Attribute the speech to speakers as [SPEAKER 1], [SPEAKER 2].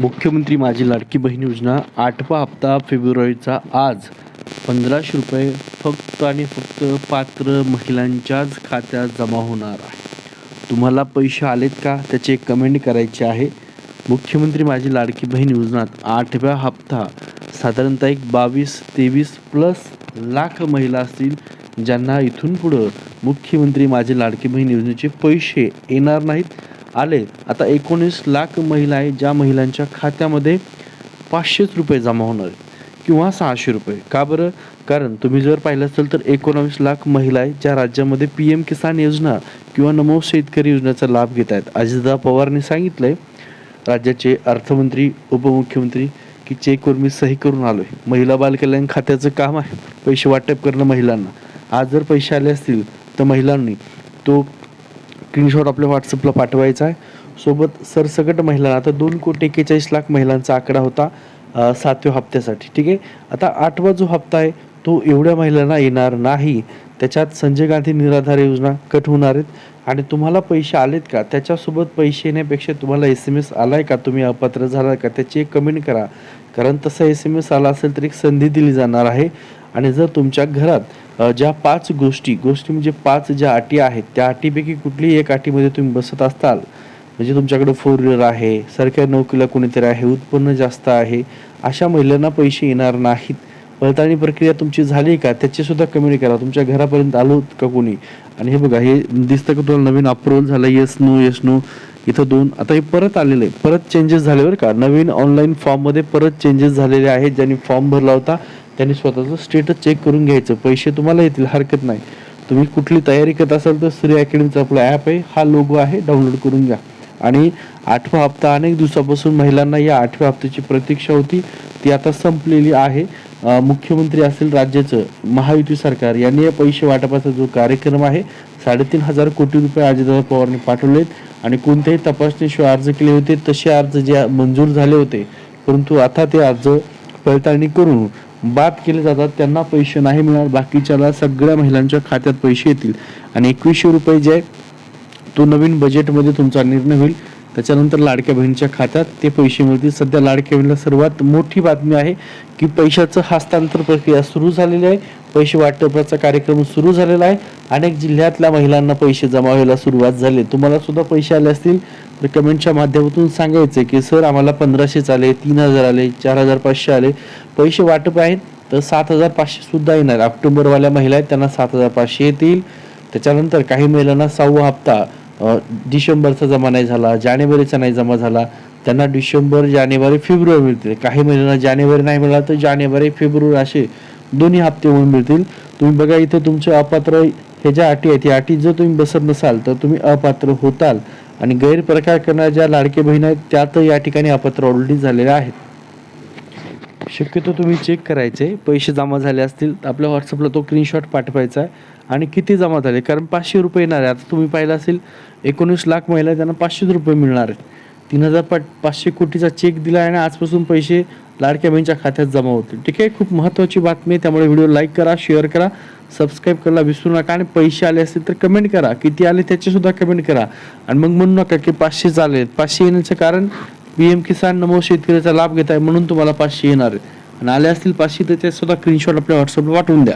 [SPEAKER 1] मुख्यमंत्री माझी लाडकी बहीण योजना आठवा हप्ता फेब्रुवारीचा आज. पंधराशे रुपये फक्त आणि फक्त पात्र महिलांच्याच खात्यात जमा होणार आहे. तुम्हाला पैसे आलेत का? त्याचे कमेंट करायचे आहे. मुख्यमंत्री माझी लाडकी बहीण योजनात आठव्या हप्ता साधारणतः एक बावीस तेवीस प्लस लाख महिला असतील ज्यांना इथून पुढं मुख्यमंत्री माझी लाडकी बहीण योजनेचे पैसे येणार नाहीत. आले. आता एकोणीस लाख महिला आहे ज्या महिलांच्या खात्यामध्ये पाचशेच रुपये जमा होणार किंवा सहाशे रुपये. का बरं? कारण तुम्ही जर पाहिलं असेल तर एकोणावीस लाख महिला आहेत ज्या राज्यामध्ये पी एम किसान योजना किंवा नमो शेतकरी योजनेचा लाभ घेत आहेत. अजितदा पवारने सांगितलंय राज्याचे अर्थमंत्री उपमुख्यमंत्री की चेकवर मी सही करून आलो आहे महिला बालकल्याण खात्याचं काम आहे. पैसे वाटप करणं महिलांना. आज जर पैसे आले असतील तर महिलांनी तो स्क्रीनशॉट आपल्या व्हॉट्सअपला पाठवायचा आहे. सोबत सरसकट महिलांना आता दोन कोटी एक्केचाळीस लाख महिलांचा आकडा होता सातव्या हप्त्यासाठी ठीक आहे? आता आठवा जो हप्ता आहे तो एवढ्या महिलांना येणार नाही. त्याच्यात संजय गांधी निराधार योजना कट होणार आहेत. आणि तुम्हाला पैसे आलेत का? त्याच्यासोबत पैसे येण्यापेक्षा तुम्हाला एस एम एस आला आहे का? तुम्ही अपात्र झाला का? त्याची एक कमेंट करा. कारण तसा एस एम एस आला असेल तर एक संधी दिली जाणार आहे. आणि जर तुमच्या घरात ज्या पाच गोष्टी गोष्टी म्हणजे पाच ज्या अटी आहेत त्या अटीपैकी कुठलीही एक अटीमध्ये तुम्ही बसत असताल म्हणजे तुमच्याकडे फोर व्हीलर आहे सरकारी नोकरीला कोणीतरी आहे उत्पन्न जास्त आहे अशा महिलांना पैसे येणार नाहीत. पडताळणी प्रक्रिया तुमची झाली का? त्याची सुद्धा कमेंट करा. तुमच्या घरापर्यंत आलो का कोणी? आणि हे बघा हे दिसतं का तुम्हाला नवीन अप्रुव्हल झालं? येस नो येस नो इथं दोन आता हे परत आलेलं आहे. परत चेंजेस झाले बरं का? नवीन ऑनलाईन फॉर्ममध्ये परत चेंजेस झालेले आहेत ज्यांनी फॉर्म भरला होता. त्यांनी स्वतःचं स्टेटस चेक करून घ्यायचं. पैसे तुम्हाला येतील हरकत नाही. तुम्ही कुठली तयारी करत असाल तर श्री अकॅडमीचा आपला ॲप आहे. हा लोगो आहे डाउनलोड करून घ्या. आणि आठवा हप्ता अनेक दिवसापासून महिलांना या आठव्या हप्त्याची प्रतीक्षा होती. ती आता संपलेली आहे. मुख्यमंत्री असेल राज्याचं महायुती सरकार. यांनी या पैसे वाटपाचा जो कार्यक्रम आहे साडेतीन हजार कोटी रुपये अजितदादा पवारने पाठवलेत. आणि कोणत्याही तपासणीशिवाय अर्ज केले होते तसे अर्ज जे मंजूर झाले होते. परंतु आता ते अर्ज पडताळणी करून बाद केले जातात त्यांना पैसे नाही मिळणार बाकीच्याला सगळ्या महिलांच्या खात्यात पैसे येतील. आणि एकवीसशे रुपये जे आहे तो नवीन बजेटमध्ये तुमचा निर्णय होईल त्याच्यानंतर लाडक्या बहिणीच्या खात्यात ते पैसे मिळतील. सध्या लाडक्या बहिणीला सर्वात मोठी बातमी आहे की पैशाचं हस्तांतर प्रक्रिया सुरू झालेली आहे. पैसे वाटपाचा कार्यक्रम सुरू झालेला आहे. अनेक जिल्ह्यातल्या महिलांना पैसे जमा व्हायला सुरुवात झाली तुम्हाला सुद्धा पैसे आले असतील तर कमेंटच्या माध्यमातून सांगायचं की सर आम्हाला पंधराशेच आले तीन हजार आले चार हजार पाचशे आले. पैसे वाटप आहेत तर सात हजार पाचशे सुद्धा येणार. ऑक्टोबरवाल्या महिला आहेत त्यांना सात हजार पाचशे येतील. त्याच्यानंतर काही महिलांना सहावा हप्ता डिसेंबरचा जमा नाही झाला जानेवारीचा नाही जमा झाला. त्यांना डिसेंबर जानेवारी फेब्रुवारी मिळतील. काही महिलांना जानेवारी नाही मिळाला तर जानेवारी फेब्रुवारी असे दोन्ही हप्ते होऊन मिळतील. तुम्ही बघा इथे तुमचे अपात्र हे ज्या अटी आहेत या अटी जर तुम्ही बसत नसाल तर तुम्ही अपात्र होताल. आणि गैरप्रकार करणाऱ्या ज्या लाडके बहीण आहेत त्यात या ठिकाणी अपात्र ऑलरेडी झालेल्या आहेत. शक्यतो तुम्ही चेक करायचे. पैसे जमा झाले असतील तर आपल्या व्हॉट्सअपला तो स्क्रीनशॉट पाठवायचा आहे. आणि किती जमा झाले? कारण पाचशे रुपये येणार आहे. आता तुम्ही पाहिलं असेल एकोणीस लाख महिला त्यांना पाचशेच रुपये मिळणार आहेत. तीन हजार पाच पाचशे कोटीचा चेक दिला आहे आणि आजपासून पैसे लाडक्या बहिणीच्या खात्यात जमा होतील. ठीक आहे? खूप महत्त्वाची बातमी आहे. त्यामुळे व्हिडिओ लाईक करा शेअर करा. सबस्क्राईब करायला विसरू नका आणि पैसे आले असतील तर कमेंट करा. किती आले त्याचे सुद्धा कमेंट करा. आणि मग म्हणू नका की पाचशेच आले पाचशे येण्याचं कारण पी एम किसान नमो शेतकऱ्याचा लाभ घेत आहे म्हणून तुम्हाला पाचशे येणार आहे. आणि आले असतील पाचशे तर ते सुद्धा स्क्रीनशॉट आपल्या व्हॉट्सअपला पाठवून द्या.